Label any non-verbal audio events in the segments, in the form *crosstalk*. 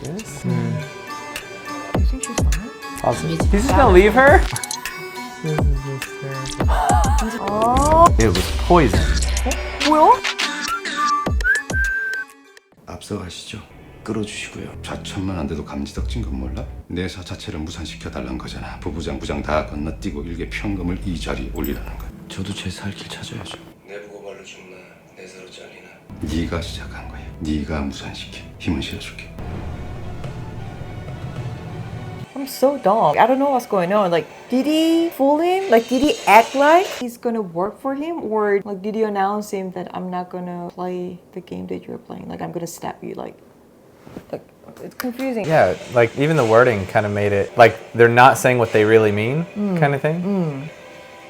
this? You think she's fine? Positive. He's just gonna leave her? This is just It was poison. 뭐야? 앞서가시죠. 끌어주시고요. 좌천만 안 돼도 감지덕진 건 몰라? 내사 자체를 무산시켜 달란 거잖아. 부부장 부장 다 건너뛰고 일개 평금을 이 자리에 올리라는 거야. 저도 제 살 길 찾아야죠. 내 보고 말로 죽나 내사로 잘리나. 네가 시작한 거야. 네가 무산시켜. 힘은 실어줄게. I'm so dumb. I don't know what's going on. Like, did he fool him? Like, did he act like he's gonna work for him? Or, like, did he announce him that I'm not gonna play the game that you're playing? Like, I'm gonna stab you? Like, like it's confusing. Yeah, like even the wording kind of made it like they're not saying what they really mean, mm. kind of thing. Mm.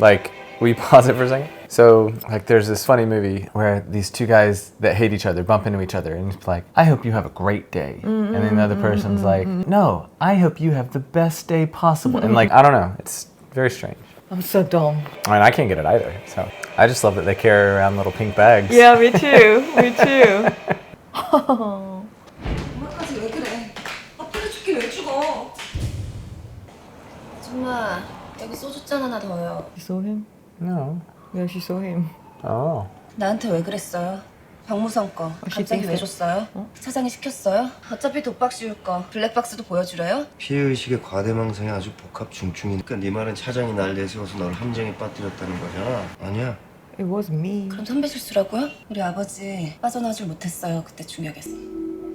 Like, we pause it for a second? So like there's this funny movie where these two guys that hate each other bump into each other and it's like, I hope you have a great day. Mm-hmm. And then the other mm-hmm, person's mm-hmm, like, mm-hmm. No, I hope you have the best day possible. And like, I don't know, it's very strange. I'm so dumb. I mean, I can't get it either. So I just love that they carry around little pink bags. Yeah, me too. me too. Oh. You saw him? No. Yeah, she saw him. Oh. 나한테 왜 그랬어요? 병무선 거 she 갑자기 왜 줬어요? 사장이 시켰어요? 어차피 독박 씌울 거 블랙박스도 보여주려요? 피해의식의 과대망상이 아주 복합 중증이니까 네 말은 차장이 날 내세워서 널 함정에 빠뜨렸다는 거잖아 아니야 It was me. 그럼 선배 실수라고요? 우리 아버지 빠져나오질 못했어요 그때 중역에서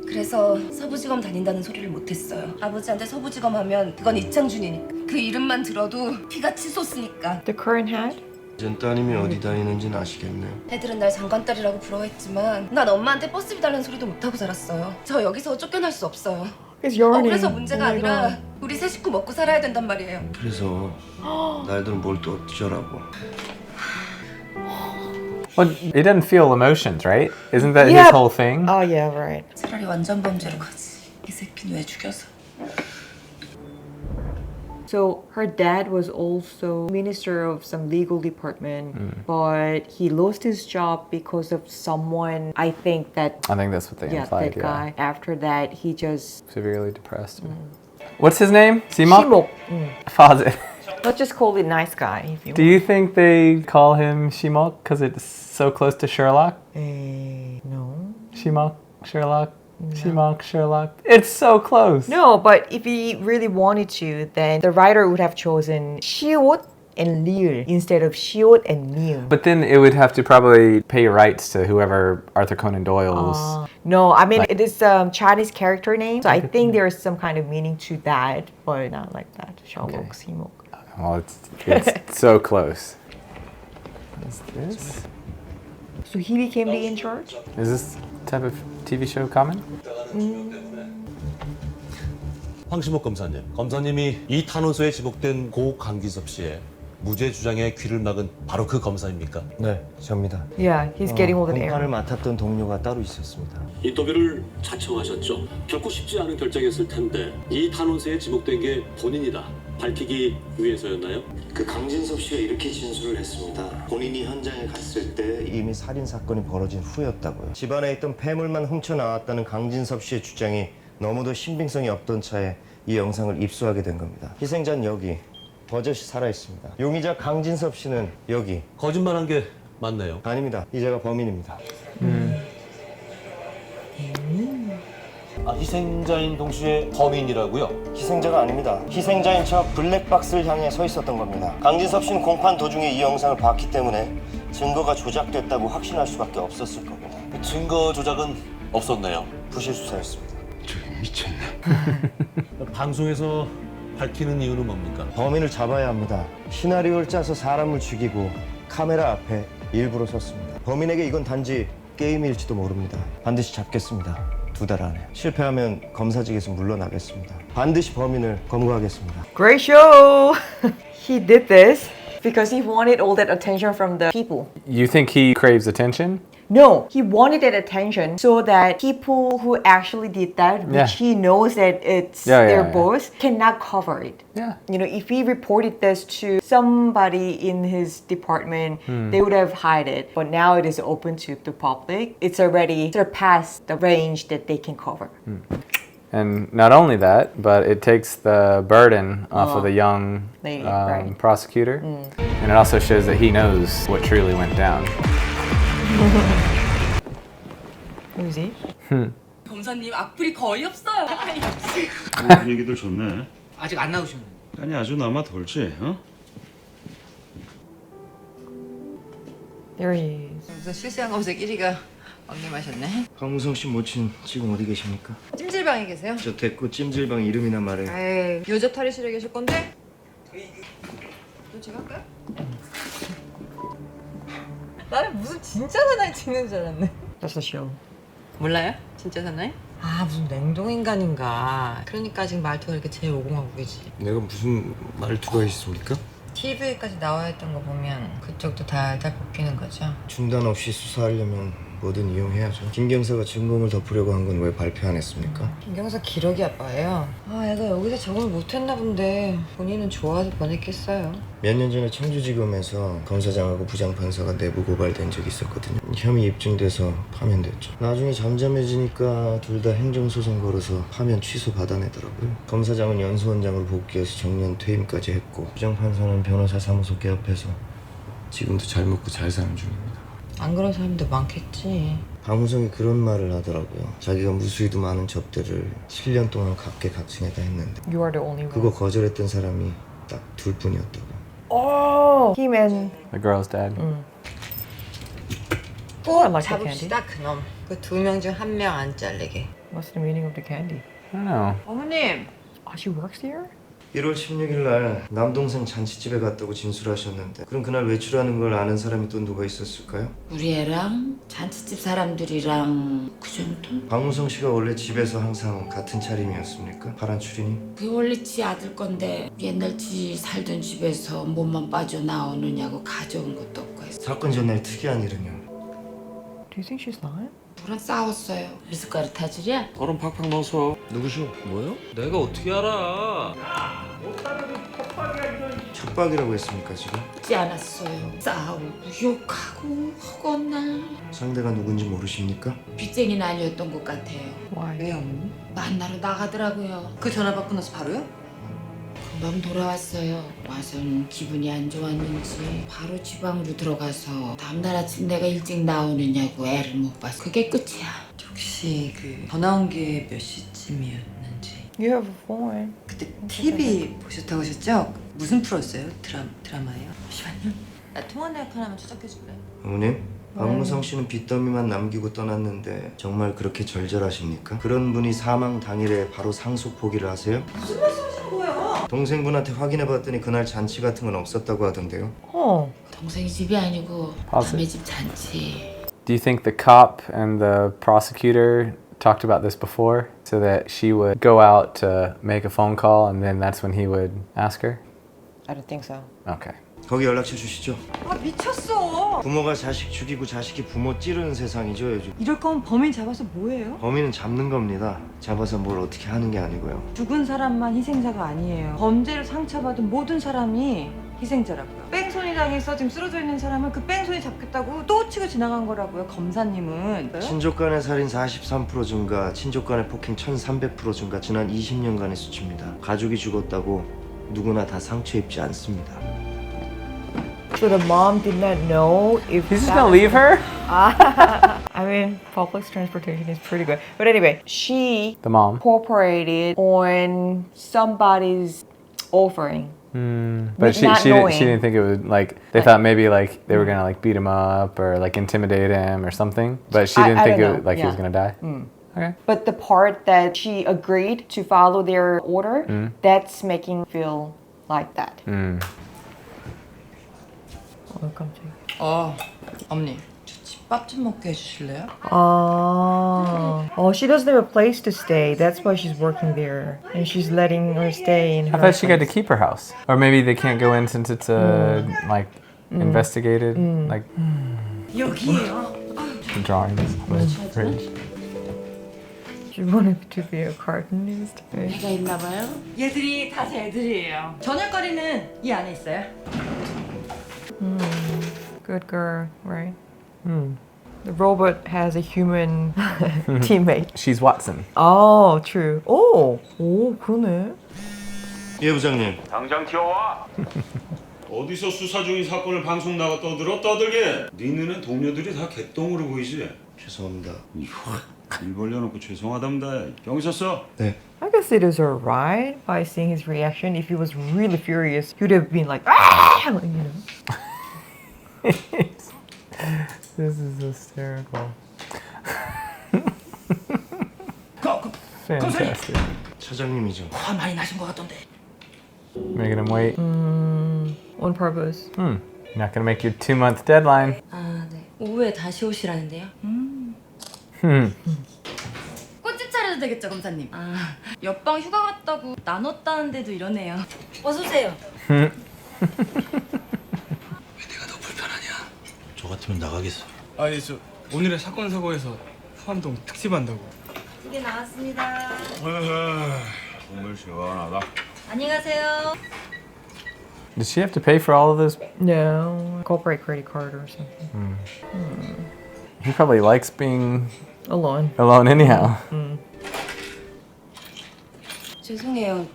그래서 서부지검 다닌다는 소리를 못했어요 아버지한테 서부지검 하면 그건 이창준이니까 그 이름만 들어도 피가 치솟으니까 The current hat? 이젠 따님이 어디 다니는지는 아시겠네 애들은 날 장관딸이라고 부러워했지만 난 엄마한테 버스 비 달라는 소리도 못하고 자랐어요 저 여기서 쫓겨날 수 없어요 어. 그래서 문제가 Oh my 아니라. 우리 세 식구 먹고 살아야 된단 말이에요. 그래서 *gasps* 날들은 뭘 또 어쩌라고 Well, he doesn't feel emotions, right? Isn't that Yeah. his whole thing? Oh yeah, right. 차라리 완전 범죄로 가지. 이 새끼는 왜 죽여서? So her dad was also minister of some legal department, but he lost his job because of someone. I think that I think that's what they yeah, implied. that yeah. guy. After that, he just Severely depressed. What's his name? Simok? Shimok. Mm. *laughs* Let's just call it nice guy. If you Do you think they call him Shimok because it's so close to Sherlock? Eh, no. Shimok, Sherlock, Shimok, Sherlock. It's so close. No, but if he really wanted to, then the writer would have chosen Shiot and Liu instead of Shiot and Miu. But then it would have to probably pay rights to whoever Arthur Conan Doyle's. Uh, no, I mean it is um, Chinese character name, so I think there's some kind of meaning to that, but not like that. Sherlock, Okay. Simok. well, it's, it's *laughs* so close. What is this? So he became the in charge. Is this type of TV show common? 황시목 검사님, 검사님이 이 탄원서에 지목된 고 강기섭 씨의 무죄 주장에 귀를 막은 바로 그 검사입니까? 네 접니다 Yeah, he's getting all the 공판을 air. 맡았던 동료가 따로 있었습니다 인터뷰를 자청하셨죠. 결코 쉽지 않은 결정이었을 텐데 이 탄원서에 지목된 게 본인이다 밝히기 위해서였나요? 그 강진섭 씨가 이렇게 진술을 했습니다. 본인이 현장에 갔을 때 이미 살인 사건이 벌어진 후였다고요. 집안에 있던 폐물만 훔쳐 나왔다는 강진섭 씨의 주장이 너무도 신빙성이 없던 차에 이 영상을 입수하게 된 겁니다. 희생자는 여기 버젓이 살아 있습니다. 용의자 강진섭 씨는 여기. 거짓말한 게 맞네요. 아닙니다. 이 제가 범인입니다 아, 희생자인 동시에 범인이라고요? 희생자가 아닙니다. 희생자인 척 블랙박스를 향해 서 있었던 겁니다. 강진섭 씨는 공판 도중에 이 영상을 봤기 때문에 증거가 조작됐다고 확신할 수밖에 없었을 겁니다. 증거 조작은 없었네요. 부실 수사였습니다. 저기 미쳤나? *laughs* 방송에서 밝히는 이유는 뭡니까? 범인을 잡아야 합니다. 시나리오를 짜서 사람을 죽이고 카메라 앞에 일부러 섰습니다. 범인에게 이건 단지 게임일지도 모릅니다. 반드시 잡겠습니다. 두 달 안에. 실패하면 검사직에서 물러나겠습니다. 반드시 범인을 검거하겠습니다. Great show. he did this because he wanted all that attention from the people. You think he craves attention? No, he wanted that attention so that people who actually did that, which Yeah. he knows that it's Yeah, their yeah, boss, cannot cover it. Yeah. You know, if he reported this to somebody in his department, Hmm. they would have hide it. But now it is open to the public. It's already surpassed the range that they can cover. And not only that, but it takes the burden off of the young Lady, um, right. prosecutor. And it also shows that he knows what truly went down. *laughs* Is he? 검사님 악플이 거의 없어요. 분위기들 좋네. 아직 안 나오셨네. 아니 아주 남아 돌지, 어? There he is. 무슨 실시간 검색 1위가 왕림하셨네. 강무성 씨 모친 지금 어디 계십니까? 찜질방에 계세요? 저 됐고 찜질방 이름이나 말해. 에이, 여자 탈의실에 계실 건데? 또 제가 할까요? 나는 무슨 진짜 사나이 찍는 줄 알았네. The show. 몰라요? 진짜 사나이? 아 무슨 냉동인간인가. 그러니까 지금 말투가 이렇게 제일 오공화국이지. 내가 무슨 말투가 있습니까? TV까지 나와 있던 거 보면 그쪽도 달달 볶이는 거죠. 중단 없이 수사하려면 뭐든 이용해야죠. 김 경사가 증거물 덮으려고 한 건 왜 발표 안 했습니까? 김경사 기러기 아빠예요. 아 애가 여기서 적응을 못했나 본데 본인은 좋아서 보냈겠어요. 몇 년 전에 청주지검에서 검사장하고 부장판사가 내부 고발된 적이 있었거든요. 혐의 입증돼서 파면됐죠. 나중에 잠잠해지니까 둘 다 행정소송 걸어서 파면 취소 받아내더라고요. 검사장은 연수원장으로 복귀해서 정년 퇴임까지 했고 부장판사는 변호사 사무소 개업해서 지금도 잘 먹고 잘 사는 중입니다. 안 그런 사람도 많겠지. 박무성이 그런 말을 하더라고요. 자기가 무수히도 많은 접대를 7년 동안 각계 각층에다 했는데 You are the only one. 그거 거절했던 사람이 딱 둘 뿐이었다고. Oh, him and The girl's dad. 꼭 like the 잡읍시다 그놈. 그 두 명 중 한 명 안 잘리게. what's the meaning of the candy? I don't know. 어머님, Oh, she works here? 1월 16일 날 남동생 잔치집에 갔다고 진술하셨는데 그럼 그날 외출하는 걸 아는 사람이 또 누가 있었을까요? 우리 애랑 잔치집 사람들이랑 그 정도? 박무성 씨가 원래 집에서 항상 같은 차림이었습니까? 파란 추리닝? 그게 원래 지 아들 건데 옛날 지 살던 집에서 몸만 빠져나오느냐고 가져온 것도 없고 해서 사건 전날 특이한 일은요 Do you think she's lying? 누구랑 싸웠어요 미숫가루 타줄이야? 얼음 팍팍 넣어서 누구시오? 뭐요? 내가 어떻게 알아? 척박이라고 했습니까 지금? 지 않았어요 싸우고 욕하고 허건날 상대가 누군지 모르십니까? 빚쟁이는 아니었던 것 같아요 Why? 왜 어머니? 만나러 나가더라고요 그 전화 받고 나서 바로요? 금방 돌아왔어요 와선 기분이 안 좋았는지 바로 지방으로 들어가서 다음날 아침 내가 일찍 나오느냐고 애를 못 봐서 그게 끝이야 혹시 그 전화 온 게 몇 시쯤이었는지 You have a phone. 그때 TV 보셨다고 하셨죠? 무슨 프로였어요? 드라, 드라마예요? 잠시만요. 나 통화 내역 하나만 추적해 줄래? 어머님 박무성 씨는 빚더미만 남기고 떠났는데 정말 그렇게 절절하십니까? 그런 분이 사망 당일에 바로 상속 포기를 하세요? 무슨 말씀하시는 거예요? 동생분한테 확인해봤더니 그날 잔치 같은 건 없었다고 하던데요 Oh, 동생이 집이 아니고 아버지. 남의 집 잔치 Do you think the cop and the prosecutor talked about this before so that she would go out to make a phone call and then that's when he would ask her? I don't think so. Okay. 거기 연락처 주시죠 아 미쳤어. 부모가 자식 죽이고 자식이 부모 찌르는 세상이죠 요즘 이럴 거면 범인 잡아서 뭐해요? 범인은 잡는 겁니다 잡아서 뭘 어떻게 하는 게 아니고요 죽은 사람만 희생자가 아니에요. 범죄로 상처받은 모든 사람이 희생자라고요. 뺑소니 당해서 지금 쓰러져 있는 사람은 그 뺑소니 잡겠다고 또 치고 지나간 거라고요. 검사님은. 친족 간의 살인 43% 증가, 친족 간의 폭행 1300% 증가, 지난 20년간의 수치입니다. 가족이 죽었다고 누구나 다 상처 입지 않습니다. So the mom did not know if He's just gonna leave her? *laughs* I mean, public transportation is pretty good. But anyway, she The mom. cooperated on somebody's offering. Hmm. But With she not she didn't, knowing. she didn't think it would like they thought maybe like they were mm-hmm. gonna like beat him up or like intimidate him or something. But she I- didn't I think it don't would, know, like he was yeah. gonna die. Mm. Okay. But the part that she agreed to follow their order, mm. that's making feel like that. Hmm. Mm. Oh, 깜짝이야. 어, 어머니. 저 집밥 좀 먹게 해주실래요? Oh. oh, she doesn't have a place to stay. That's why she's working there, and she's letting her stay in her. I thought she got to place. keep her house, or maybe they can't go in since it's uh, like investigated, like 여기에요. the drawings on the fridge. She wanted to be a cartoonist. right? 애가 있나 봐요 얘들이 다 제 애들이에요. 저녁거리는 이 안에 있어요. Good girl, right? The robot has a human teammate. She's Watson. Oh, true. 오, 오, 그러네. 예 부장님. 당장 튀어와. 어디서 수사 중인 사건을 방송 나가 떠들어 떠들게. 네 눈엔 동료들이 다 개똥으로 보이지. 죄송합니다. 일 벌려놓고 죄송하답니다. 경위 써. 네. I guess it is alright by seeing his reaction. If he was really furious, he would have been like, ah, like, you know. This is hysterical. Fantastic. 차장님이죠. 화 많이 나신 것 같던데. Making him wait. On purpose. Hmm. You're not gonna make your two month deadline. 아, 네. 오후에 다시 오시라는데요. Hmm. 꽃집 차려도 되겠죠, 검사님? 아, 옆방 휴가 갔다고 나눴다는데도 이러네요. 어서 오세요. 저 같으면 나가겠어. 아니 저 오늘의 사건 사고에서 후암동 특집한다고. 두개 나왔습니다. 정말 시원하다. 안녕히 가세요. Does she have to pay for all of this? No, corporate credit card or something. He probably likes being Alone. alone anyhow. 죄송해요.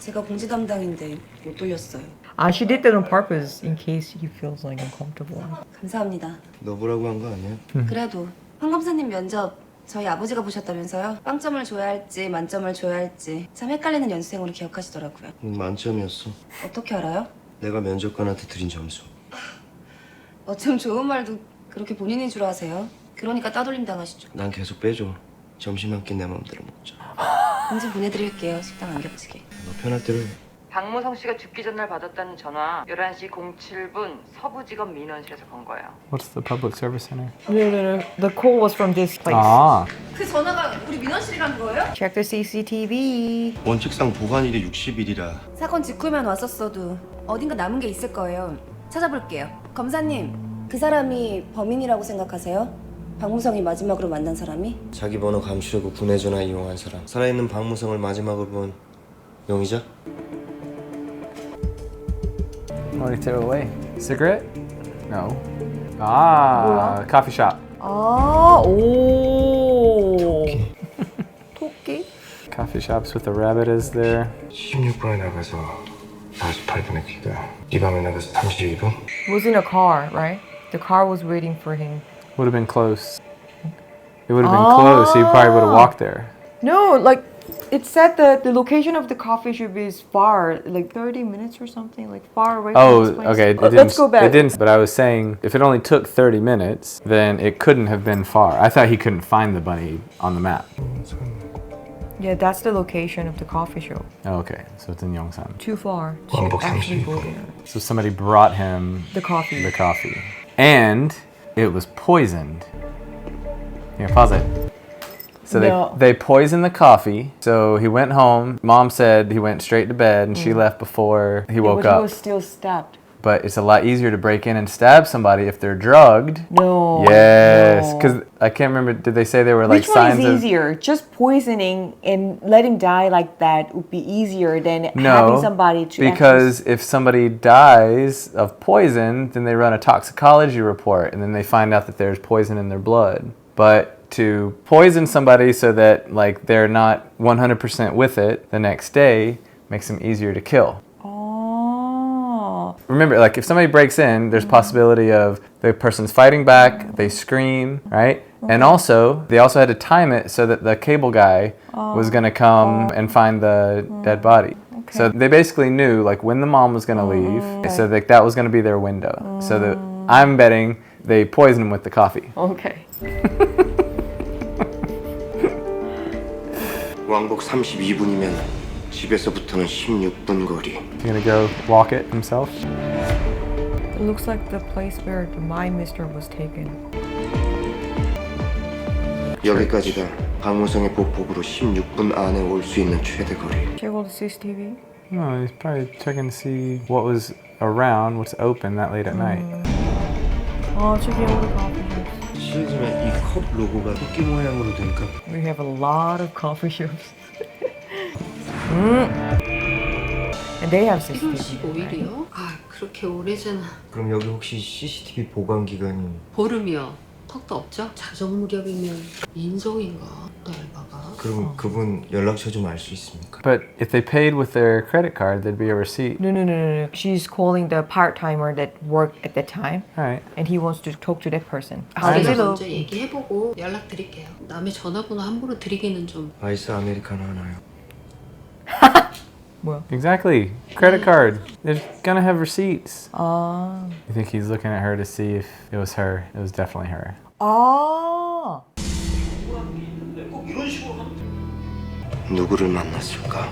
제가 공지 담당인데 못 돌렸어요. Ah, she did that on purpose in case he feels like uncomfortable. 감사합니다. 너보라고 한 거 아니야? 그래도 황 검사님 면접 저희 아버지가 보셨다면서요? 빵점을 줘야 할지 만점을 줘야 할지 참 헷갈리는 연수생으로 기억하시더라고요. 음, 만점이었어. 어떻게 알아요? 내가 면접관한테 드린 점수. *laughs* 어쩜 좋은 말도 그렇게 본인인 줄 아세요? 그러니까 따돌림 당하시죠. 난 계속 빼줘. 점심 한 끼내 맘대로 먹자. *laughs* 공지 보내드릴게요. 식당 안 겹치게. 너 편할 대로 해. 박무성 씨가 죽기 전날 받았다는 전화 11시 07분 서부지검 민원실에서 건 거예요. What's the public service center? No, no, no. The call was from this place. Ah. 그 전화가 우리 민원실에 간 거예요? Check the CCTV. 원칙상 보관일이 60일이라 사건 직후에만 왔었어도 어딘가 남은 게 있을 거예요. 찾아볼게요. 검사님, 그 사람이 범인이라고 생각하세요? 박무성이 마지막으로 만난 사람이? 자기 번호 감추려고 군내 전화 이용한 사람. 살아있는 박무성을 마지막으로 본 용의자? What did he throw away? Cigarette? No. Ah, coffee shop. 아, 오. 토끼? Coffee shops with a rabbit is there. 16분에 나가서 48분에 귀가. 이 밤에 나가서 32분? Was in a car, right? The car was waiting for him. Would have been close. It would have been close. He probably would have walked there. No, like it said that the location of the coffee should be far, like 30 minutes or something, like far away oh, from okay. Let's go back. It didn't, but I was saying if it only took 30 minutes, then it couldn't have been far. I thought he couldn't find the bunny on the map. Yeah, that's the location of the coffee shop. Oh, okay, so it's in Yongsan. Too far to actually go there. So somebody brought him The coffee. the coffee, and it was poisoned. Here, pause it. So No. they they poisoned the coffee. So he went home. Mom said he went straight to bed, and she mm. left before he woke but he up. was still stabbed. But it's a lot easier to break in and stab somebody if they're drugged. No. Yes, no. because I can't remember. Did they say there were like Which one signs is of? easier? Just poisoning and letting die like that would be easier than No, having somebody to because if somebody dies of poison, then they run a toxicology report, and then they find out that there's poison in their blood. But to poison somebody so that like they're not 100% with it the next day makes them easier to kill. Oh. Remember, like if somebody breaks in, there's mm-hmm. possibility of the person's fighting back, they scream, right? And also, they also had to time it so that the cable guy was oh. gonna come oh. and find the mm. dead body. Okay. So they basically knew like when the mom was gonna oh. leave, so like that was gonna be their window. So that mm. I'm betting they poisoned him with the coffee. Okay. *laughs* 왕복 32분이면 집에서부터는 16분 거리. He's gonna go walk it himself. It looks like the place where the my mister was taken. 여기까지가 박무성의 보폭으로 16분 안에 올 수 있는 최대 거리. Check all the CCTV. No, he's probably checking to see what was around, what's open that late at night. Oh, the coffee shops. 실례지만 이 컵 로고가 토끼 모양으로 되니까 We have a lot of coffee shops. mm. And they have CCTV. 15일이요? 아 그렇게 오래잖아. 그럼 여기 혹시 CCTV 보관 기간이 보름이요. 턱도 없죠? 자정 무렵이면 인성인가? 날봐가. 그럼 그분 연락처 좀 알 수 있습니까? But if they paid with their credit card, there'd be a receipt. No, no, no, no, no. She's calling the part timer that worked at that time, All right. and he wants to talk to that person. How does 제가 it look? 먼저 얘기해보고 연락 드릴게요. 남의 전화번호 함부로 드리기는 좀 아이스 아메리카노 하나요. Exactly. Credit card. They're gonna have receipts. Ah. You think he's looking at her to see if it was her? It was definitely her. Ah. 누구를 만났을까?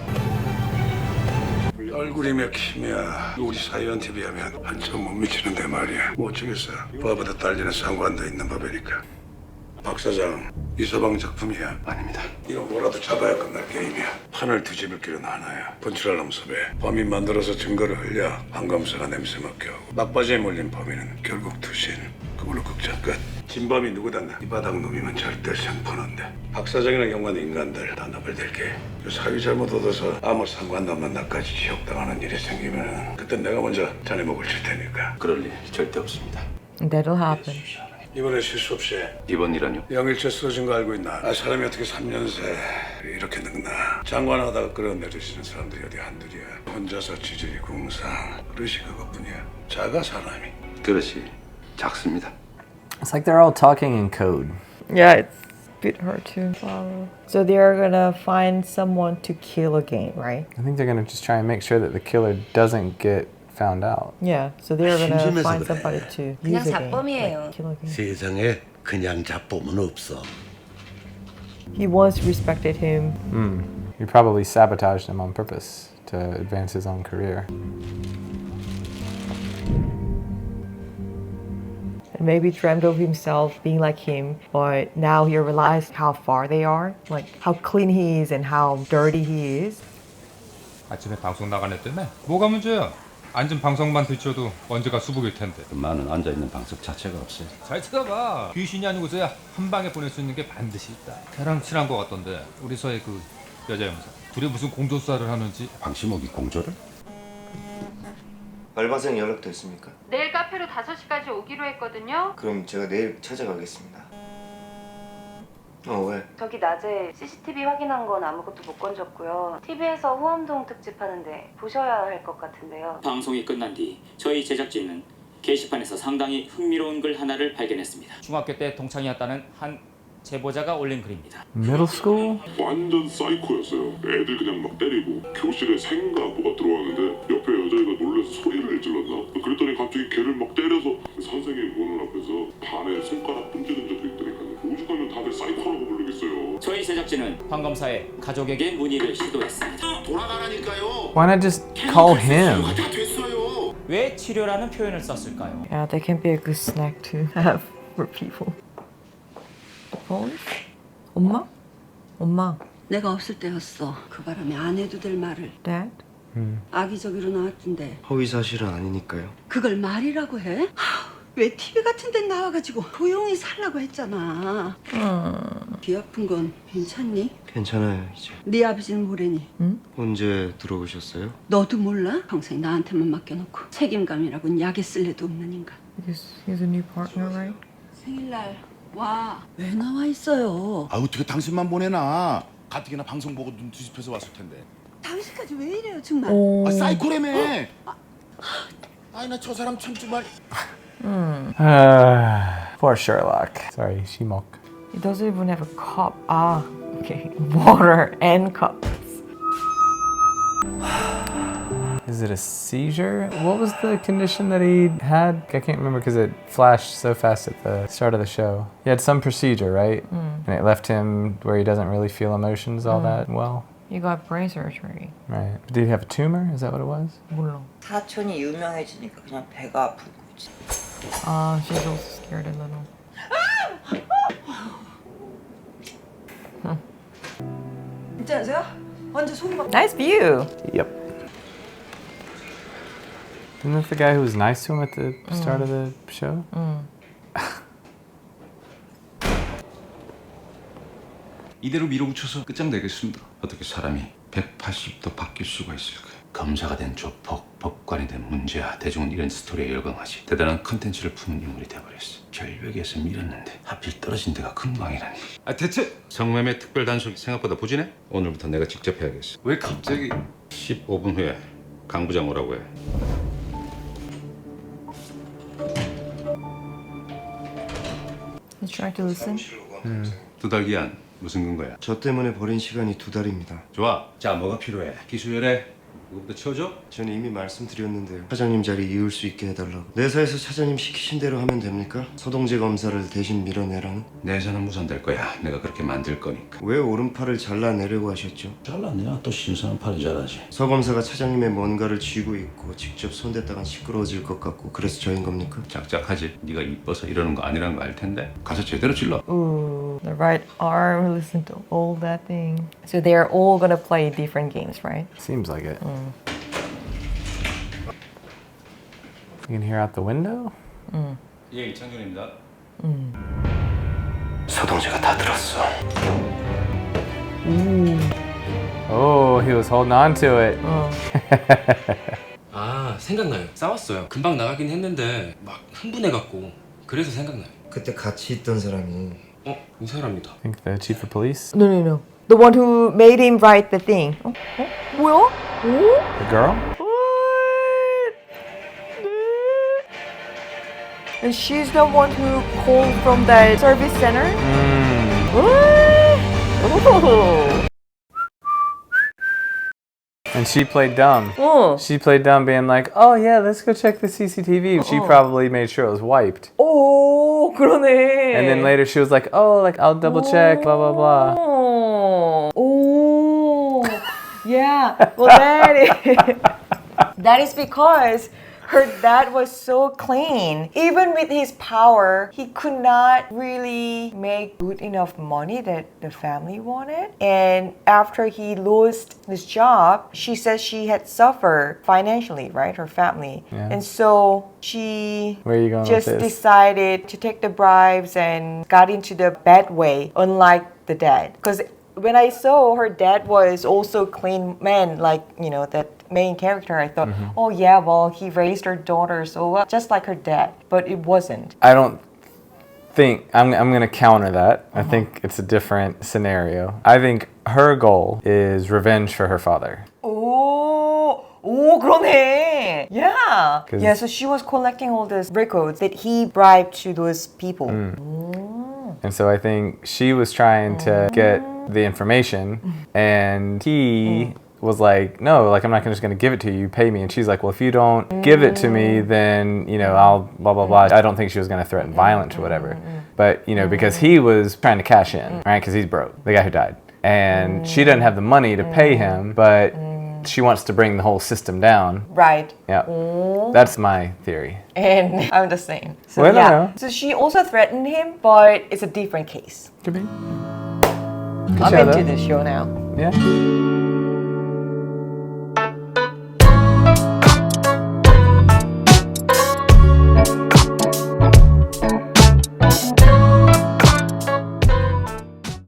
얼굴이 맥히면 우리 사위한테 비하면 한참 못 미치는데 말이야. 못 치겠어. 바보도 딸리는 상관도 있는 법이니까. 박 사장, 이 서방 작품이야. 아닙니다. 이거 뭐라도 잡아야 끝날 게임이야. 판을 뒤집을 길은 하나야. 분출하려면 섭외. 범인 만들어서 증거를 흘려 한검사가 냄새 맡게 하고 막바지에 몰린 범인은 결국 투신. 그걸로 극장 끝. 진범이 누구단다. 이 바닥 놈이면 절대 생포는데. 박 사장이랑 연관 인간들 다 나발될게. 그 사위 잘못 얻어서 아무 상관도 없는 나까지 지옥당하는 일이 생기면 그땐 내가 먼저 자네 목을 칠 테니까. 그럴 일 절대 없습니다. That'll happen. 이번에 실수 없이 이번 일은요? 영일체 쓰러진 거 알고 있나? 아, 사람이 어떻게 3년 새 이렇게 늙나? 장관 하다가 끌어내리시는 사람들이 어디 한둘이야. 혼자서 지질이 궁상 그릇이 그것뿐이야. 작아 사람이. 그릇이 작습니다. It's like they're all talking in code. Yeah, it's a bit hard to follow. So they're gonna find someone to kill again, right? I think they're gonna just try and make sure that the killer doesn't get found out. Yeah. So they're gonna 심심해서 find 그래. somebody to 그냥 use again. 잡범이에요. like, kill again. 세상에 그냥 잡범은 없어. He once respected him. Hmm. He probably sabotaged him on purpose to advance his own career. and maybe dreamt of himself being like him, but now he realized how far they are, like how clean he is and how dirty he is. 아침에 방송 나가네 때문에 뭐가 문제야? 앉은 방송만 들춰도 언제가 수북일 텐데. 많은 앉아 있는 방석 자체가 없어요. 잘 들어봐. 귀신이 아니고서야 한 방에 보낼 수 있는 게 반드시 있다. 걔랑 친한 것 같던데 우리 서의 그 여자 형사. 둘이 무슨 공조수사를 하는지. 방시목이 공조를? 알바생 연락 됐습니까? 내일 카페로 5시까지 오기로 했거든요. 그럼 제가 내일 찾아가겠습니다. 어 왜? 저기 낮에 CCTV 확인한 건 아무것도 못 건졌고요. TV에서 호암동 특집 하는데 보셔야 할 것 같은데요. 방송이 끝난 뒤 저희 제작진은 게시판에서 상당히 흥미로운 글 하나를 발견했습니다. 중학교 때 동창이었다는 한 제보자가 올린 글입니다. Middle school? 완전 사이코였어요. 애들 그냥 막 때리고 교실에 생가 뭐가 들어왔는데 옆에 여자애가 놀라서 소리를 질렀나? 그랬더니 갑자기 걔를 막 때려서 선생님 보는 앞에서 발에 손가락 뿜지는 적도. 오죽하면 다들 사이코라고 부르겠어요. 저희 제작진은 황 검사의 가족에게 문의를 시도했습니다. 돌아가라니까요. Why not just call him? 다 됐어요. 왜 치료라는 표현을 썼을까요? Yeah, that can be a good snack to have for people. Police? 엄마? 엄마. 내가 없을 때였어. 그 바람에 안 해도 될 말을 Dad? 악의적으로 나왔던데 허위 사실은 아니니까요. 그걸 말이라고 해? 하, 왜 TV 같은 데 나와가지고 조용히 살라고 했잖아. 귀 아픈 건 괜찮니? 괜찮아요 이제. 네 아버지는 뭐래니? 언제 들어오셨어요? 너도 몰라? 평생 나한테만 맡겨놓고 책임감이라고는 약에 쓸 애도 없는 인간. Because he's a new partner, right? 생일날 와. 왜 나와 있어요? 아 어떻게 당신만 보내나? 가뜩이나 방송 보고 눈 뒤집혀서 왔을 텐데. 당신까지 왜 이래요 정말? 아 사이코래며. 아이 나저 사람 참 정말. Uh, *sighs* poor Sherlock. Sorry, Shimok. He doesn't even have a cup. Ah, okay. *laughs* Water and cups. *sighs* Is it a seizure? What was the condition that he had? I can't remember because it flashed so fast at the start of the show. He had some procedure, right? Mm. And it left him where he doesn't really feel emotions all Mm. that well. You got brain surgery. Right. Did he have a tumor? Is that what it was? 몰라. 사촌이 유명해지니까 그냥 배가 아픈 거지. Ah, she's also scared a little. 괜찮으세요? 언제 소금 먹 Nice view. Yep. Isn't that the guy who was nice to him at the start of the show? Mm. 이대로 밀어붙여서 끝장내겠습니다. 어떻게 사람이 180도 바뀔 수가 있을까요? 검사가 된 조폭, 법관이 된 문제야. 대중은 이런 스토리에 열광하지. 대단한 컨텐츠를 푸는 인물이 돼버렸어. 절벽에서 밀었는데 하필 떨어진 데가 금방이라니. 아 대체 성매매 특별 단속 생각보다 부진해? 오늘부터 내가 직접 해야겠어. 왜 갑자기? 15분 후에 강 부장 오라고 해. Trying to listen. 두 달 기한 무슨 근거야? 저 때문에 버린 시간이 두 달입니다. 좋아. 자 뭐가 필요해? 기수열에 이거부터 치워줘. 전 이미 말씀드렸는데요. 차장님 자리 이을 수 있게 해달라고. 내사에서 차장님 시키신 대로 하면 됩니까? 서동재 검사를 대신 밀어내라는? 내사는 무산될 거야. 내가 그렇게 만들 거니까. 왜 오른팔을 잘라내려고 하셨죠? 잘랐냐? 또 신선한 팔이 잘하지. 서 검사가 차장님의 뭔가를 쥐고 있고 직접 손댔다간 시끄러워질 것 같고 그래서 저인 겁니까? 작작하지. 네가 이뻐서 이러는 거 아니라는 거알 텐데. 가서 제대로 질러. Ooh, the right arm. Listen to all that thing. So they're all gonna play different games, right? Seems like it. You can hear out the window? 예, 이창준입니다. 서동재가 다 들었어. Oh, he was holding on to it. 아 생각나요. 싸웠어요. 금방 나가긴 했는데 막 흥분해갖고 그래서 생각나요. 그때 같이 있던 사람이 어? 이 사람이다. I think the chief of police. No, no, no. The one who made him write the thing. 어? 어? 뭐야? 어? The girl? And she's the one who called from the service center? Mm. What? Oh. And she played dumb. Oh. She played dumb, being like, "Oh yeah, let's go check the CCTV." She Oh. probably made sure it was wiped. 오, 그러네. And then later she was like, "Oh, like I'll double check." Blah blah blah. 오. 오. *laughs* Yeah. Well, that is, that *laughs* is because her dad was so clean. Even with his power, he could not really make good enough money that the family wanted. And after he lost his job, she says she had suffered financially, right? Her family. Yeah. And so she Where are you going just decided to take the bribes and got into the bad way, unlike the dad. Because when I saw her dad was also clean man, like you know that main character, I thought, Mhm. oh yeah, well he raised her daughter so well, just like her dad, but it wasn't. I don't think I'm. I'm gonna counter that. I think it's a different scenario. I think her goal is revenge for her father. 오, 오 그러네. Yeah. 'Cause- Yeah. So she was collecting all those records that he bribed to those people. And so I think she was trying to get the information, and he was like, "No, like I'm not just going to give it to you. Pay me." And she's like, "Well, if you don't give it to me, mm. then you know I'll blah blah blah." I don't think she was going to threaten mm-hmm. violence or whatever, but you know because he mm-hmm. was trying to cash in, mm. right? Because he's broke, the guy who died, and she mm. doesn't have the money to pay him, but she wants to bring the whole system down. Right. Yeah, Mm. that's my theory. And *laughs* I'm the same. So Well, yeah. So she also threatened him, but it's a different case. Could be. I'm into this show now. Yeah.